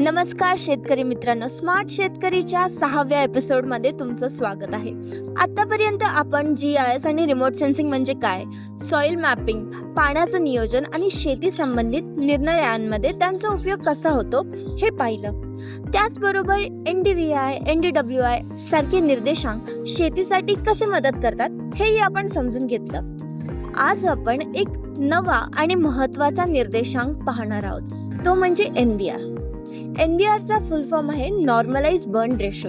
नमस्कार शेतकरी मित्रांनो. स्मार्ट शेतकरीच्या सहाव्या एपिसोडमध्ये तुमचं स्वागत आहे. आतापर्यंत आपण जी आय एस आणि रिमोट सेन्सिंग म्हणजे काय सॉइल मॅपिंग पाण्याचं नियोजन आणि शेती संबंधित निर्णयांमध्ये त्यांचा उपयोग कसा होतो हे पाहिलं. त्याचबरोबर N D V I N D W I सारखे निर्देशांक शेतीसाठी कसे मदत करतात हेही आपण समजून घेतलं. आज आपण एक नवा आणि महत्त्वाचा निर्देशांक पाहणार आहोत. तो म्हणजे N B R N B आरचा full form आहे नॉर्मलाइज बर्न रेशो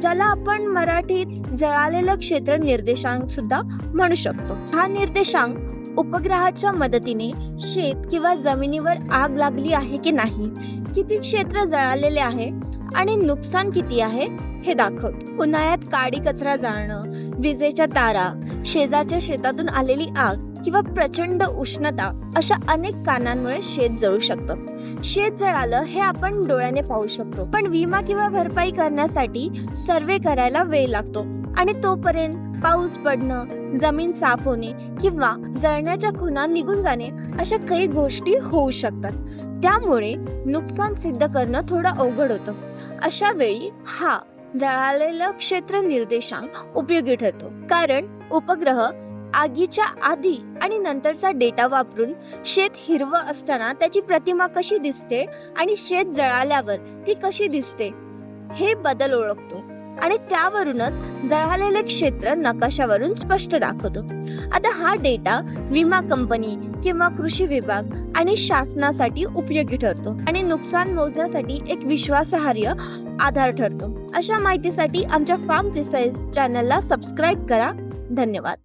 ज्याला आपण मराठीत जळालेलं क्षेत्र निर्देशांक सुद्धा म्हणू शकतो. हा निर्देशांक उपग्रहाच्या मदतीने शेत किंवा जमिनीवर आग लागली आहे की नाही किती क्षेत्र जळालेले आहे आणि नुकसान किती आहे हे दाखवतो. उन्हाळ्यात काडी कचरा जाळणं विजेच्या तारा शेजारच्या शेतातून आलेली आग किंवा प्रचंड उष्णता अशा अनेक कारणांमुळे शेत जळू शकतं. शेत जळालं हे आपण डोळ्याने पाहू शकतो. पण विमा किंवा भरपाई करण्यासाठी सर्वे करायला वेळ लागतो. आणि तोपर्यंत पाऊस पडणं जमीन साफ होणे किंवा जळण्याच्या खुणा निघून जाणे अशा काही गोष्टी होऊ शकतात. त्यामुळे नुकसान सिद्ध करणं थोडं अवघड होतं. अशा वेळी हा जळालेलं क्षेत्र निर्देशांक उपयोगी ठरतो. कारण उपग्रह आगीच्या आधी आणि नंतरचा डेटा वापरून शेत हिरवं असताना त्याची प्रतिमा कशी दिसते आणि शेत जळाल्यावर ती कशी दिसते हे बदल ओळखतो. आणि त्यावरूनच जळालेले क्षेत्र नकाशावरून स्पष्ट दाखवतो. आता हा डेटा विमा कंपनी किंवा कृषी विभाग आणि शासनासाठी उपयोगी ठरतो आणि नुकसान मोजण्यासाठी एक विश्वासार्ह आधार ठरतो. अशा माहितीसाठी आमच्या फार्म प्रिसाइज चॅनलला सबस्क्राईब करा. धन्यवाद.